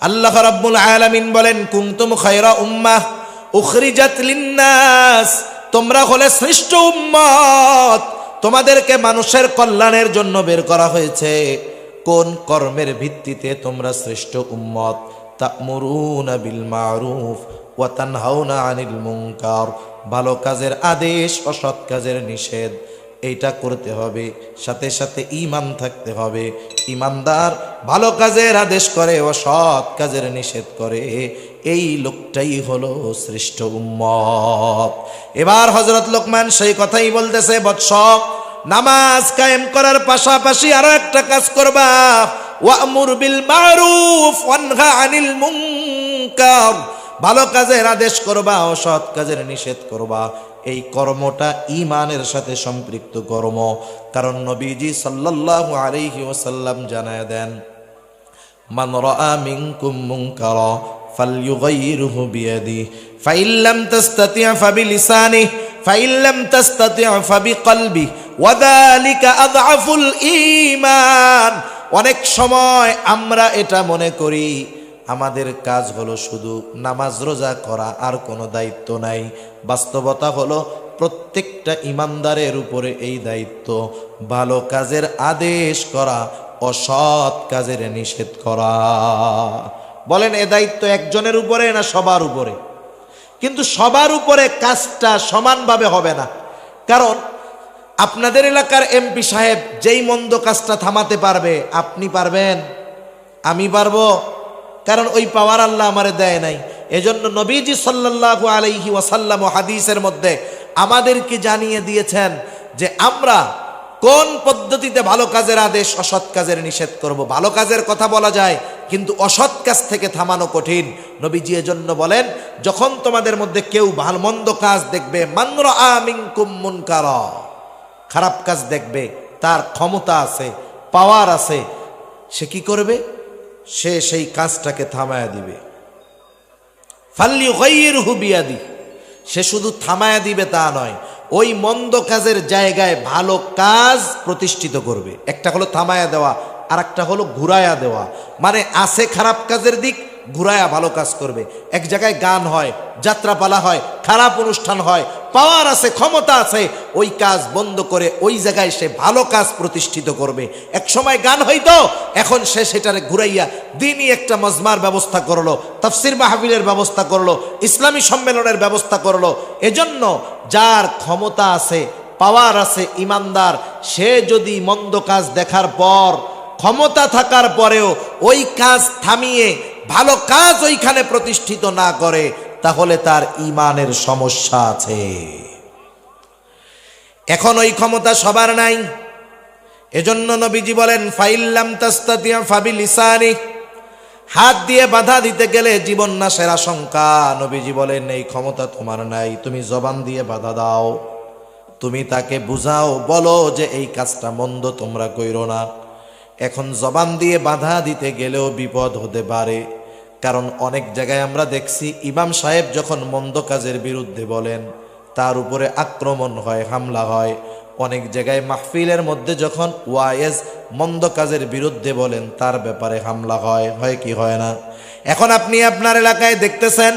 আল্লাহ রাব্বুল আলামিন বলেন, কুনতুম খায়রা উম্মাহ উখরিজাত লিন্নাস। তোমরা হলে শ্রেষ্ঠ উম্মত। তোমাদেরকে মানুষের কল্যাণের জন্য বের করা হয়েছে। কোন কর্মের ভিত্তিতে তোমরা শ্রেষ্ঠ উম্মত? তা'মুরুনা বিল মারুফ ওয়া তানহাউনা আনিল মুনকার। ভালো কাজের আদেশ, অসৎ কাজের নিষেধ। এইটা করতে হবে, সাথে সাথে ইমান থাকতে হবে। ইমানদার ভালো কাজের আদেশ করে, ও সৎ কাজের নিষেধ করে, এই লোকটাই হলো শ্রেষ্ঠ উম্মত। এবার হজরত লোকমান সেই কথাই বলতেছে, বৎস, নামাজ কায়েম করার পাশাপাশি আরও একটা কাজ করবা। ওয়ামুর বিল মারুফ, ওয়ানহা আনিল মুনকার। ভালো কাজের আদেশ করবা, ও সৎ কাজের নিষেধ করবা। এই কর্মটা ইমানের সাথে সম্পৃক্ত কর্ম। কারণ নবীজি সাল্লাল্লাহু আলাইহি ওয়াসাল্লাম জানায় দেন মান রাআ মিনকুম মুনকারা ফালইউগাইরহু বিয়াদিহি, ফাইন লাম তাস্তাতি' ফাবিলিসানিহি, ফাইন লাম তাস্তাতি' ফাবিকলবিহি, ওয়া যালিকা আযআফুল ঈমান। অনেক সময় আমরা এটা মনে করি, আমাদের কাজ হলো শুধু নামাজ রোজা করা, আর কোনো দায়িত্ব নাই। বাস্তবতা হলো প্রত্যেকটা ইমানদারের উপরে এই দায়িত্ব। ভালো কাজের আদেশ করা অসৎ কাজের নিষেধ করা। বলেন, এ দায়িত্ব একজনের উপরে না সবার উপরে? কিন্তু সবার উপরে কাজটা সমানভাবে হবে না। কারণ, আপনাদের এলাকার এমপি সাহেব যেই মন্দ কাজটা থামাতে পারবে, আপনি পারবেন, আমি পারব। কারণ ওই পাওয়ার আল্লাহ আমারে দেয় নাই। এজন্য নবীজি সাল্লাল্লাহু আলাইহি ওয়াসাল্লাম হাদিসের মধ্যে আমাদেরকে জানিয়ে দিয়েছেন যে আমরা কোন পদ্ধতিতে ভালো কাজের আদেশ অসৎ কাজের নিষেধ করব? ভালো কাজের কথা বলা যায়, কিন্তু অসৎ কাজ থেকে থামানো কঠিন। নবীজি এজন্য বলেন, যখন তোমাদের মধ্যে কেউ ভালো মন্দ কাজ দেখবে মান্র আমিনকুম মুনকারা। খারাপ কাজ দেখবে, তার ক্ষমতা আছে, পাওয়ার আছে। সে কি করবে? সে সেই কাজটাকে থামায়া দিবে। ফাল্লি গৈয়ের হুবিয়াদি সে শুধু থামায়া দিবে তা নয় ওই মন্দ কাজের জায়গায় ভালো কাজ প্রতিষ্ঠিত করবে। একটা হলো থামায়া দেওয়া আর একটা হলো ঘুরায়া দেওয়া। মানে আছে খারাপ কাজের দিক, ঘুরায়া ভালো কাজ করবে। এক জায়গায় গান হয়, যাত্রাপালা হয়, খারাপ অনুষ্ঠান হয় পাওয়ার আছে, ক্ষমতা আছে, ওই কাজ বন্ধ করে ওই জায়গায় সে ভালো কাজ প্রতিষ্ঠিত করবে। এক সময় গান হইতো, এখন সে সেটারে ঘুরাইয়া দিনই একটা মজমার ব্যবস্থা করল, তাফসির মাহফিলের ব্যবস্থা করল, ইসলামী সম্মেলনের ব্যবস্থা করল। এজন্য যার ক্ষমতা আছে, পাওয়ার আছে, ইমানদার, সে যদি মন্দ কাজ দেখার পর, ক্ষমতা থাকার পরেও ওই কাজ থামিয়ে ভালো কাজ ওইখানে প্রতিষ্ঠিত না করে তাহলে তার ইমানের সমস্যা আছে। এখন ওই ক্ষমতা সবার নাই। এজন্য নবীজি বলেন ফাইল্লাম তাস্তাতিয়া ফাবিল ইসানি হাত দিয়ে বাধা দিতে গেলে জীবন নাশের আশঙ্কা। নবীজি বলেন, এই ক্ষমতা তোমার নাই, তুমি জবান দিয়ে বাধা দাও। তুমি তাকে বুঝাও, বলো যে এই কাজটা মন্দ তোমরা কইরো না। এখন জবান দিয়ে বাধা দিতে গেলেও বিপদ হতে পারে। কারণ অনেক জায়গায় আমরা দেখছি ইমাম সাহেব যখন মন্দ কাজের বিরুদ্ধে বলেন, তার উপরে আক্রমণ হয়, হামলা হয়। অনেক জায়গায় মাহফিলের মধ্যে যখন ওয়াইজ মন্দ কাজের বিরুদ্ধে বলেন, তার ব্যাপারে হামলা হয় হয় কি হয় না? এখন আপনি আপনার এলাকায় দেখতেছেন,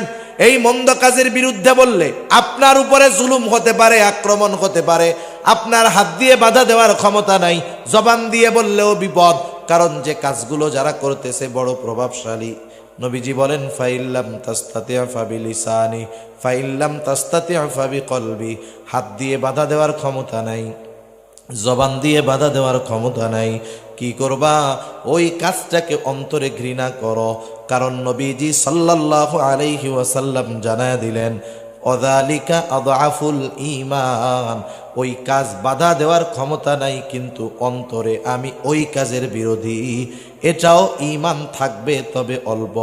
এই মন্দ কাজের বিরুদ্ধে বললে আপনার উপরে জুলুম হতে পারে, আক্রমণ হতে পারে। আপনার হাত দিয়ে বাধা দেওয়ার ক্ষমতা নাই, জবান দিয়ে বললেও বিপদ। কারণ যে কাজগুলো যারা করতেছে, বড় প্রভাবশালী। নবীজি বলেন, ফাইল্লাম তাস্তাতিয়া ফাবি লিসানি ফাইল্লাম তাস্তাতিয়া ফাবি কলবি হাত দিয়ে বাধা দেওয়ার ক্ষমতা নাই, জবান দিয়ে বাধা দেওয়ার ক্ষমতা নাই। কি করবা? ওই কাজটাকে অন্তরে ঘৃণা করো। কারণ নবীজি সাল্লাহ আলাইহি ওয়াসাল্লাম জানায় দিলেন অদালিকা আদাফুল ইমান ওই কাজ বাধা দেওয়ার ক্ষমতা নাই, কিন্তু অন্তরে আমি ওই কাজের বিরোধী। এটাও ইমান থাকবে তবে অল্প,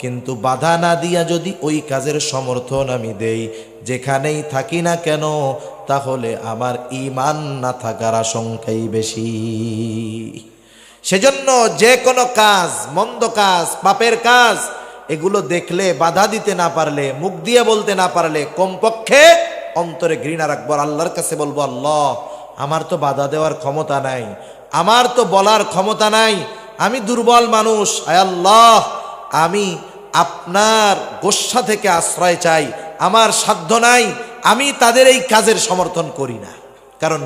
কিন্তু বাধা না দিয়া যদি ওই কাজের সমর্থন আমি দেই, যেখানেই থাকি না কেন, তাহলে আমার ইমান না থাকার আশঙ্কাই বেশি। সেজন্য যে কোনো কাজ, মন্দ কাজ, পাপের কাজ এগুলো দেখলে, বাধা দিতে না পারলে, মুখ দিয়ে বলতে না পারলে, কমপক্ষে অন্তরে ঘৃণা রাখব আল্লাহর কাছে বলব, আল্লাহ, আমার তো বাধা দেওয়ার ক্ষমতা নাই, আমার তো বলার ক্ষমতা নাই, আমি দুর্বল মানুষ আল্লাহ, আমি আপনার গোসা থেকে আশ্রয় চাই, আমার সাধ্য নাই, আমি তাদের এই কাজের সমর্থন করি না। কারণ